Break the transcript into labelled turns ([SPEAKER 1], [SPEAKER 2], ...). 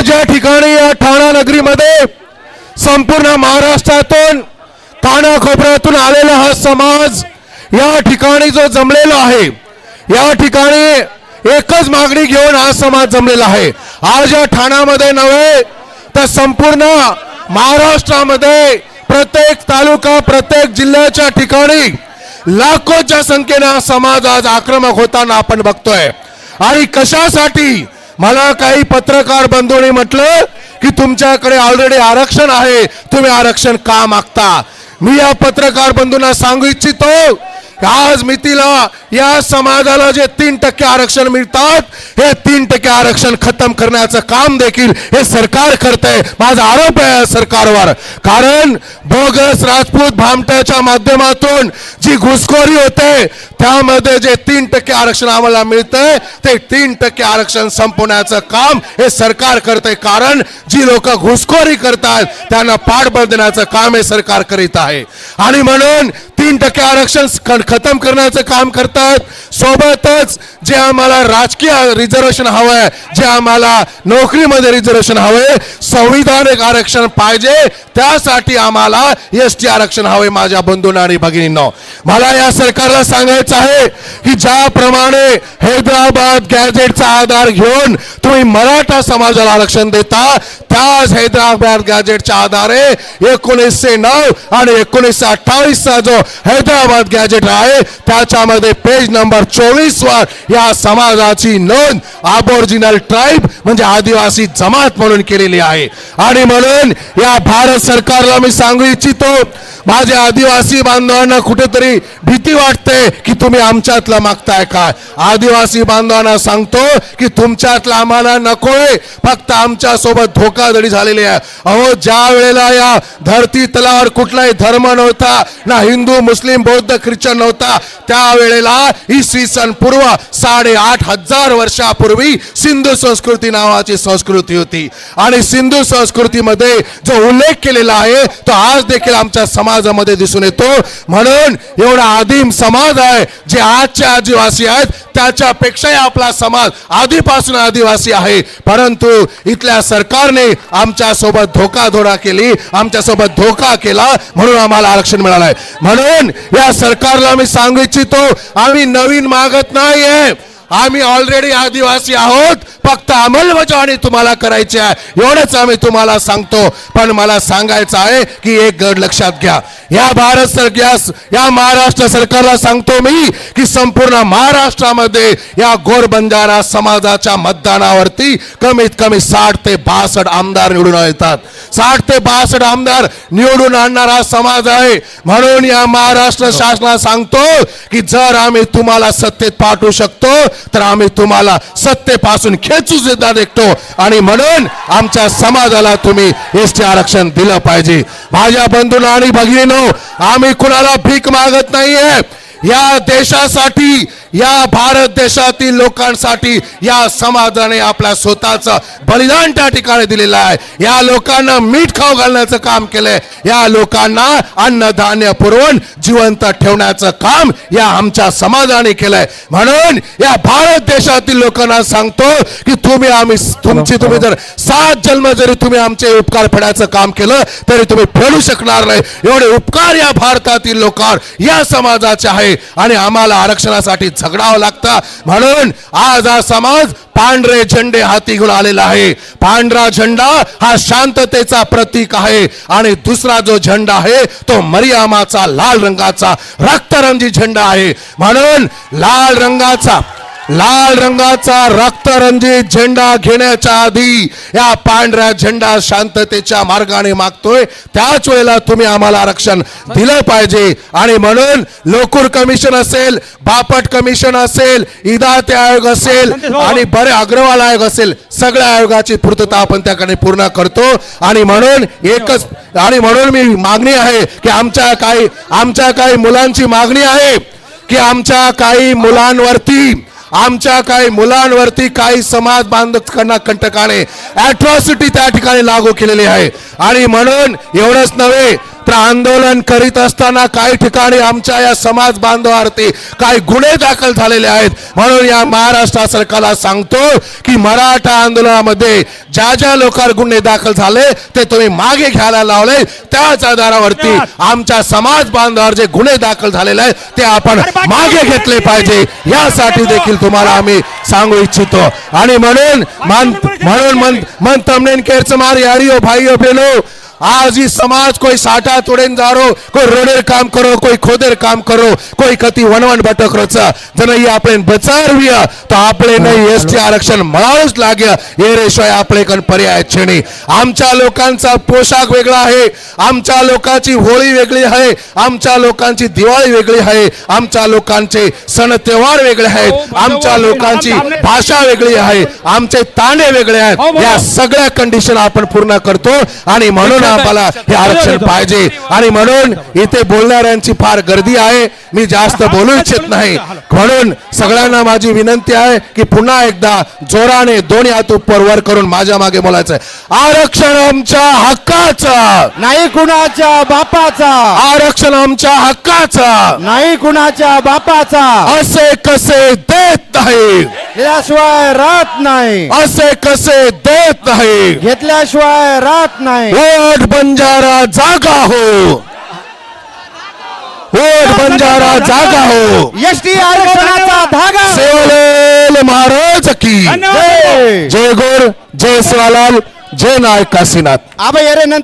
[SPEAKER 1] आज ठिकाणी या ठाणा नगरीमध्ये संपूर्ण महाराष्ट्रातून कानाखोपऱ्यातून आलेला हा समाज या ठिकाणी जो जमलेला आहे या ठिकाणी एकच मागणी घेऊन हा समाज जमलेला आहे. आज या ठाण्यामध्ये नव्हे तर संपूर्ण महाराष्ट्रामध्ये प्रत्येक तालुका प्रत्येक जिल्ह्याच्या ठिकाणी लाखोच्या संख्येने हा समाज आज आक्रमक होताना आपण बघतोय. आणि कशासाठी मला काही पत्रकार बंधूंनी म्हटलं की तुमच्याकडे ऑलरेडी आरक्षण आहे. तुम्ही आरक्षण का मागता? मी या पत्रकार बंधूंना सांगू इच्छितो आज मितीला या समाजाला जे तीन टक्के आरक्षण मिळतात हे तीन टक्के आरक्षण खतम करण्याचं काम देखील हे सरकार करतंय. माझा आरोप आहे सरकारवर. कारण बोगस राजपूत भामट्याच्या माध्यमातून जी घुसखोरी होते त्यामध्ये जे तीन टक्के आरक्षण आम्हाला मिळतंय ते तीन टक्के आरक्षण संपवण्याचं काम हे सरकार करतंय. कारण जी लोक घुसखोरी करतात त्यांना पाठबळ देण्याचं काम हे सरकार करीत आहे. आणि म्हणून तीन टक्के आरक्षण खतम करण्याचं काम करतात. सोबतच जे आम्हाला राजकीय रिझर्वेशन हवंय जे आम्हाला नोकरीमध्ये रिझर्वेशन हवंय संविधानिक आरक्षण पाहिजे. त्यासाठी आम्हाला एस टी आरक्षण हवे माझ्या बंधूंना आणि भगिनींना. मला या सरकारला सांगायचं आहे की ज्याप्रमाणे हैदराबाद गॅजेटचा आधार घेऊन तुम्ही मराठा समाजाला आरक्षण देता त्याच हैदराबाद गॅजेटच्या आधारे एकोणीसशे नऊ आणि एकोणीसशे अठ्ठावीसचा जो हैदराबाद गॅजेट आहे त्याच्यामध्ये पेज नंबर चोवीस वर या समाजाची नोंद आबोरिजिनल ट्राईब म्हणजे आदिवासी जमात म्हणून केलेली आहे. आणि म्हणून या भारत सरकारला मी सांगू इच्छितो माझ्या आदिवासी बांधवांना कुठेतरी भीती वाटते की तुम्ही आमच्यातला मागताय काय आदिवासी बांधवांना सांगतो की तुमच्यातला आम्हाला नकोय. फक्त आमच्यासोबत धोकाधडी झालेली आहे. अहो ज्या वेळेला या धरती तलावर कुठलाही धर्म नव्हता ना हिंदू मुस्लिम बौद्ध ख्रिश्चन नव्हता त्यावेळेला इसवी सन पूर्व साडेआठ हजार वर्षापूर्वी सिंधू संस्कृती नावाची संस्कृती होती. आणि सिंधू संस्कृतीमध्ये जो उल्लेख केलेला आहे तो आज देखील आमच्या समाजामध्ये दिसून येतो. म्हणून एवढा आदिम समाज आहे जे आजचे आदिवासी आहेत त्याच्या त्याच्यापेक्षाही आपला समाज आधीपासून आदिवासी आहे. परंतु इथल्या सरकारने आमच्यासोबत धोकाधोडा केली आमच्यासोबत धोका केला म्हणून आम्हाला आरक्षण मिळालंय. म्हणून या सरकारला मी सांगू इच्छितो आम्ही नवीन मागत नाहीये. आम्ही ऑलरेडी आदिवासी आहोत. फक्त अंमलबजावणी तुम्हाला करायची आहे. एवढंच आम्ही तुम्हाला सांगतो. पण मला सांगायचं आहे की एक गड लक्षात घ्या. या भारत सरकार या महाराष्ट्र सरकारला सांगतो मी की संपूर्ण महाराष्ट्रामध्ये या गोरबंजारा समाजाच्या मतदानावरती कमीत कमी साठ ते बासष्ट आमदार निवडून येतात. साठ ते बासष्ट आमदार निवडून आणणारा समाज आहे. म्हणून या महाराष्ट्र शासनाला सांगतो की जर आम्ही तुम्हाला सत्तेत पाठवू शकतो तर आम्ही तुम्हाला सत्तेपासून खेचू सुद्धा देखतो. आणि म्हणून आमच्या समाजाला तुम्ही एस टी आरक्षण दिलं पाहिजे. माझ्या बंधूला आणि भगिनीनो आम्ही कुणाला भीक मागत नाहीये. या देशासाठी या भारत देशातील लोकांसाठी या समाजाने आपल्या स्वतःचं बलिदान त्या ठिकाणी दिलेलं आहे. या लोकांना मीठ खाऊ घालण्याचं काम केलंय. या लोकांना अन्नधान्य पुरवून जिवंत ठेवण्याचं काम या आमच्या समाजाने केलंय. म्हणून या भारत देशातील लोकांना सांगतो की तुम्ही आम्ही तुमची तुम्ही जर सात जन्म जरी तुम्ही आमचे उपकार फेडायचं काम केलं तरी तुम्ही फेडू शकणार नाही. एवढे उपकार या भारतातील लोकांवर या समाजाचे आहे. आणि आम्हाला आरक्षणासाठी झगडावं लागतं. म्हणून आज हा समाज पांढरे झेंडे हाती घेऊन आलेला आहे. पांढरा झेंडा हा शांततेचा प्रतीक आहे. आणि दुसरा जो झेंडा आहे तो मरियामाचा लाल रंगाचा रक्तरंजी झेंडा आहे. म्हणून लाल रंगाचा लाल रंगाचा रक्तरंजित झेंडा घेण्याच्या आधी या पांढऱ्या झेंडा शांततेच्या मार्गाने मागतोय. त्याच वेळेला तुम्ही आम्हाला आरक्षण दिलं पाहिजे. आणि म्हणून लोकूर कमिशन असेल बापट कमिशन असेल इदाते आयोग असेल आणि बरे अग्रवाल आयोग असेल सगळ्या आयोगाची पूर्तता आपण त्याकडे पूर्ण करतो. आणि म्हणून एकच आणि म्हणून मी मागणी आहे की आमच्या काही आमच्या काही मुलांची मागणी आहे की आमच्या काही मुलांवरती आमच्या काही मुलांवरती काही समाज बांधकांना कंटकाने अॅट्रॉसिटी त्या ठिकाणी लागू केलेली आहे. आणि म्हणून एवढंच नव्हे तर आंदोलन करीत असताना काही ठिकाणी आमच्या या समाज बांधवावरती काही गुन्हे दाखल झालेले आहेत. म्हणून या महाराष्ट्र सरकारला सांगतो की मराठा आंदोलनामध्ये ज्या ज्या लोकांवर गुन्हे दाखल झाले ते तुम्ही मागे घ्यायला लावले. त्याच आधारावरती आमच्या समाज बांधवावर जे गुन्हे दाखल झालेले आहेत ते आपण मागे घेतले पाहिजे. यासाठी देखील तुम्हाला आम्ही सांगू इच्छितो. आणि म्हणून म्हणून मन मन तमनेन केरच मार यारियो भाइयों बहनों आज इस समाज कोई साटा तोड़ेन जा रो कोई रोडेर काम करो कोई खोदेर काम करो कोई कति वन भटक रो जन जने ये आपने बचारविया तो आपने नहीं एस टी आरक्षण म्हणावच लाग्या। ये रेशोय आपले कन पर्याय छे नाही आमच्या लोकांचा पोशाख वेगळा आहे आमच्या लोकांची होळी वेगळी आहे आमच्या लोकांची दिवाळी वेगळी आहे आमच्या लोकांचे सण त्योहार वेगळे आहेत आमच्या लोकांची भाषा वेगळी आहे आमचे तांडे वेगळे आहेत. या सगळ्या कंडिशन आपण पूर्ण करतो आणि म्हणून आम्हाला हे आरक्षण पाहिजे. आणि म्हणून इथे बोलणाऱ्यांची फार गर्दी आहे. मी जास्त बोलू इच्छित नाही. म्हणून सगळ्यांना माझी विनंती आहे की पुन्हा एकदा जोराने दोन्ही हात उपर वर करून माझ्या मागे बोलायचं. आरक्षण आमच्या हक्काचं.
[SPEAKER 2] नाही कुणाच्या बापाचा.
[SPEAKER 1] आरक्षण आमच्या हक्काचं.
[SPEAKER 2] नाही कुणाच्या बापाचा.
[SPEAKER 1] असे कसे देत नाही
[SPEAKER 2] दिल्याशिवाय राहत नाही.
[SPEAKER 1] असे कसे देत नाही.
[SPEAKER 2] घेतल्याशिवाय राहत नाही.
[SPEAKER 1] वोट बंजारा जागा हो. वोट बंजारा जागा हो.
[SPEAKER 2] एसटी आरक्षणाचा धागा.
[SPEAKER 1] सेवलेल महाराज की.
[SPEAKER 2] जय.
[SPEAKER 1] जय गोर जय शिवालाल जय नायक काशीनाथ.
[SPEAKER 2] आबा येरे नंतर